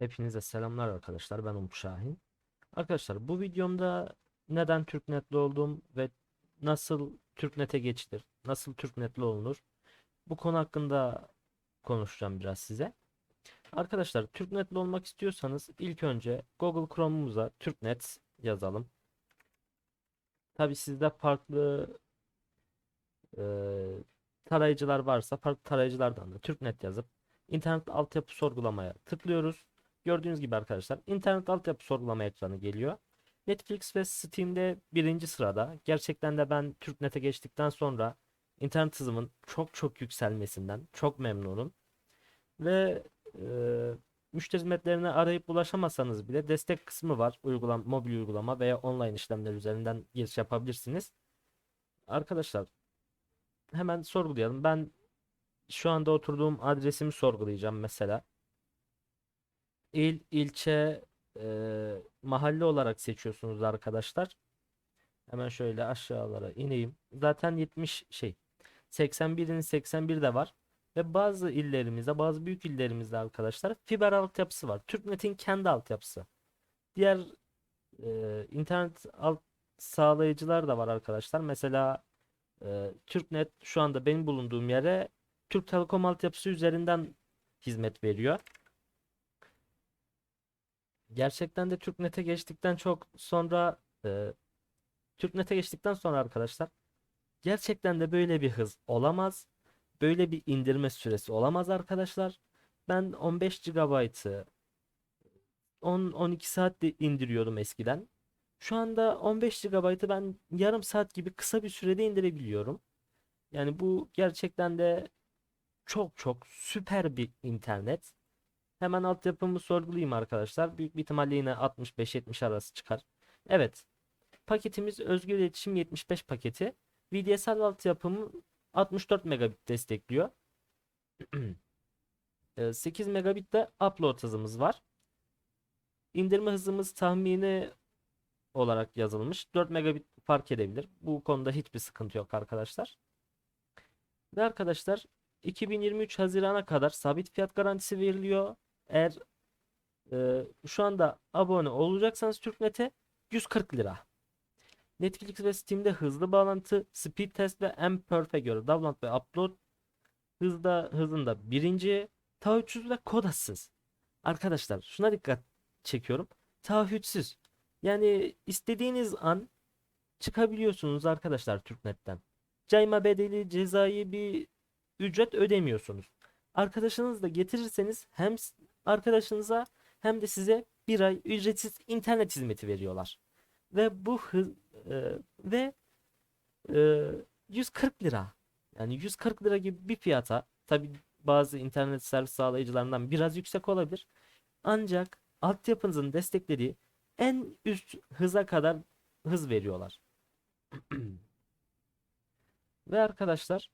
Hepinize selamlar arkadaşlar. Ben Umut Şahin. Arkadaşlar bu videomda neden Türknetli oldum ve nasıl Türknet'e geçilir, nasıl Türknetli olunur bu konu hakkında konuşacağım biraz size. Arkadaşlar Türknetli olmak istiyorsanız ilk önce Google Chrome'umuza Türknet yazalım. Tabi sizde farklı e, tarayıcılar varsa farklı tarayıcılardan da Türknet yazıp internet altyapı sorgulamaya tıklıyoruz. Gördüğünüz gibi arkadaşlar internet altyapı sorgulama ekranı geliyor. Netflix ve Steam'de birinci sırada. Gerçekten de ben Türknet'e geçtikten sonra internet hızımın çok çok yükselmesinden çok memnunum. Ve e, müşteri hizmetlerine arayıp ulaşamasanız bile destek kısmı var. Uygulam mobil uygulama veya online işlemler üzerinden giriş yapabilirsiniz. Arkadaşlar hemen sorgulayalım. Ben şu anda oturduğum adresimi sorgulayacağım mesela. İl, ilçe, e, mahalle olarak seçiyorsunuz arkadaşlar. Hemen şöyle aşağılara ineyim. Zaten 70 şey 81'in 81 de var. Ve bazı illerimizde, bazı büyük illerimizde arkadaşlar fiber altyapısı var. Türknet'in kendi altyapısı. Diğer e, internet alt sağlayıcılar da var arkadaşlar. Mesela e, Türknet şu anda benim bulunduğum yere Türk Telekom altyapısı üzerinden hizmet veriyor. Gerçekten de Türknet'e geçtikten çok sonra e, Türknet'e geçtikten sonra arkadaşlar gerçekten de böyle bir hız olamaz. Böyle bir indirme süresi olamaz arkadaşlar. Ben 15 GB'ı 10-12 saatte indiriyordum eskiden. Şu anda 15 GB'ı ben yarım saat gibi kısa bir sürede indirebiliyorum. Yani bu gerçekten de çok çok süper bir internet. Hemen altyapımı sorgulayayım arkadaşlar. Büyük bir ihtimalle yine 65-70 arası çıkar. Evet. Paketimiz Özgür İletişim 75 paketi. VDSL altyapımı 64 megabit destekliyor. 8 megabit de upload hızımız var. İndirme hızımız tahmini olarak yazılmış. 4 megabit fark edebilir. Bu konuda hiçbir sıkıntı yok arkadaşlar. Ve arkadaşlar 2023 Haziran'a kadar sabit fiyat garantisi veriliyor. Eğer e, şu anda abone olacaksanız Türknet'e 140 lira. Netflix ve Steam'de hızlı bağlantı, speed test ve mPerf'e göre download ve upload hızda hızında birinci, taahhütsüz ve kodasız. Arkadaşlar şuna dikkat çekiyorum. Taahhütsüz. Yani istediğiniz an çıkabiliyorsunuz arkadaşlar Türknet'ten. Cayma bedeli, cezai bir ücret ödemiyorsunuz. Arkadaşınızı da getirirseniz hem arkadaşınıza hem de size bir ay ücretsiz internet hizmeti veriyorlar. Ve bu hız e, ve e, 140 lira. Yani 140 lira gibi bir fiyata tabi bazı internet servis sağlayıcılarından biraz yüksek olabilir. Ancak altyapınızın desteklediği en üst hıza kadar hız veriyorlar. Ve arkadaşlar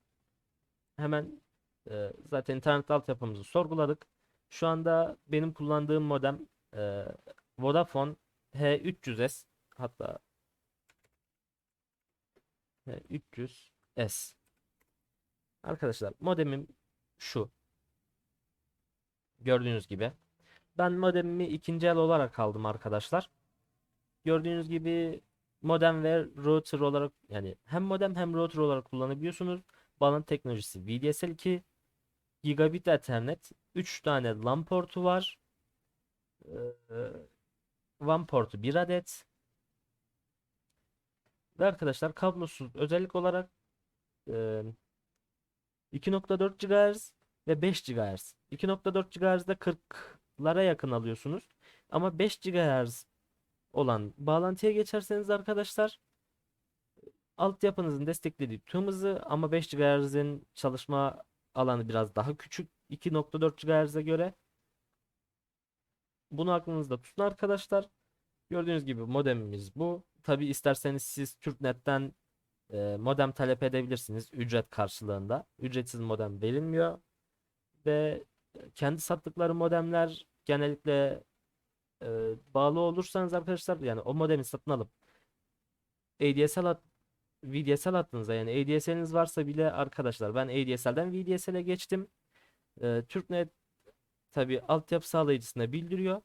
hemen e, zaten internet altyapımızı sorguladık. Şu anda benim kullandığım modem e, Vodafone H300S hatta H300S. Arkadaşlar modemim şu. Gördüğünüz gibi. Ben modemimi ikinci el olarak aldım arkadaşlar. Gördüğünüz gibi modem ve router olarak yani hem modem hem router olarak kullanabiliyorsunuz. Bağlantı teknolojisi VDSL 2 Gigabit Ethernet 3 tane LAN portu var. Ee, WAN portu 1 adet. Ve arkadaşlar kablosuz özellik olarak e, 2.4 GHz ve 5 GHz. 2.4 GHz'de 40'lara yakın alıyorsunuz. Ama 5 GHz olan bağlantıya geçerseniz arkadaşlar altyapınızın desteklediği tüm hızı ama 5 GHz'in çalışma alanı biraz daha küçük 2.4 GHz'e göre. Bunu aklınızda tutun arkadaşlar. Gördüğünüz gibi modemimiz bu. Tabi isterseniz siz Türknet'ten e, modem talep edebilirsiniz ücret karşılığında. Ücretsiz modem verilmiyor. Ve kendi sattıkları modemler genellikle e, bağlı olursanız arkadaşlar yani o modemi satın alıp ADSL VDSL hattınıza yani ADSL'iniz varsa bile arkadaşlar ben ADSL'den VDSL'e geçtim. E, Türknet tabi altyapı sağlayıcısına bildiriyor.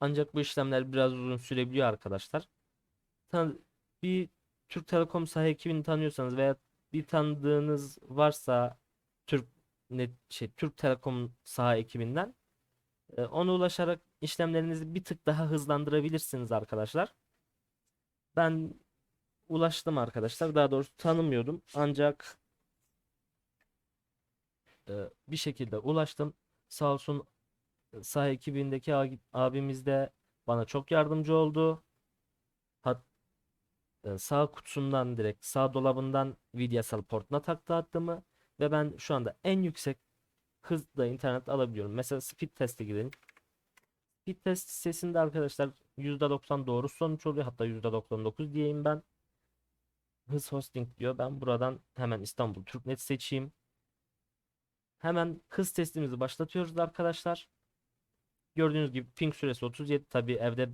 Ancak bu işlemler biraz uzun sürebiliyor arkadaşlar. Tan bir Türk Telekom saha ekibini tanıyorsanız veya bir tanıdığınız varsa Türk net şey Türk Telekom saha ekibinden e, ona ulaşarak işlemlerinizi bir tık daha hızlandırabilirsiniz arkadaşlar. Ben ulaştım arkadaşlar. Daha doğrusu tanımıyordum. Ancak e, bir şekilde ulaştım. Sağ olsun e, saha ekibindeki abimiz de bana çok yardımcı oldu. Hat, e, sağ kutusundan direkt sağ dolabından Vidyasal portuna taktı hattımı ve ben şu anda en yüksek hızla internet alabiliyorum. Mesela speed test'e girelim. Speed test sesinde arkadaşlar %90 doğru sonuç oluyor. Hatta %99 diyeyim ben. Hız hosting diyor. Ben buradan hemen İstanbul Türknet seçeyim. Hemen hız testimizi başlatıyoruz arkadaşlar. Gördüğünüz gibi ping süresi 37. Tabi evde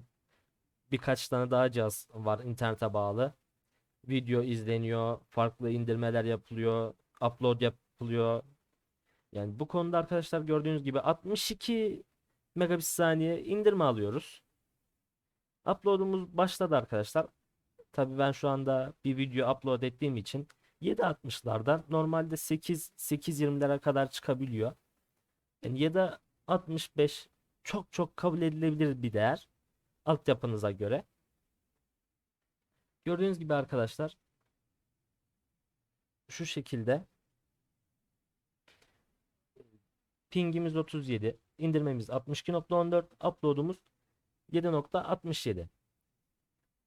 birkaç tane daha cihaz var internete bağlı. Video izleniyor, farklı indirmeler yapılıyor, upload yapılıyor. Yani bu konuda arkadaşlar gördüğünüz gibi 62 megabit saniye indirme alıyoruz. Upload'umuz başladı arkadaşlar. Tabii ben şu anda bir video upload ettiğim için 7.60'lardan normalde 8 8.20'lere kadar çıkabiliyor. Yani 7.65 çok çok kabul edilebilir bir değer altyapınıza göre. Gördüğünüz gibi arkadaşlar şu şekilde pingimiz 37, indirmemiz 62.14, upload'umuz 7.67.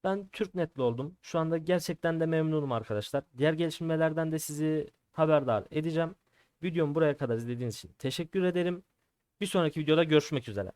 Ben Türknet'li oldum. Şu anda gerçekten de memnunum arkadaşlar. Diğer gelişmelerden de sizi haberdar edeceğim. Videomu buraya kadar izlediğiniz için teşekkür ederim. Bir sonraki videoda görüşmek üzere.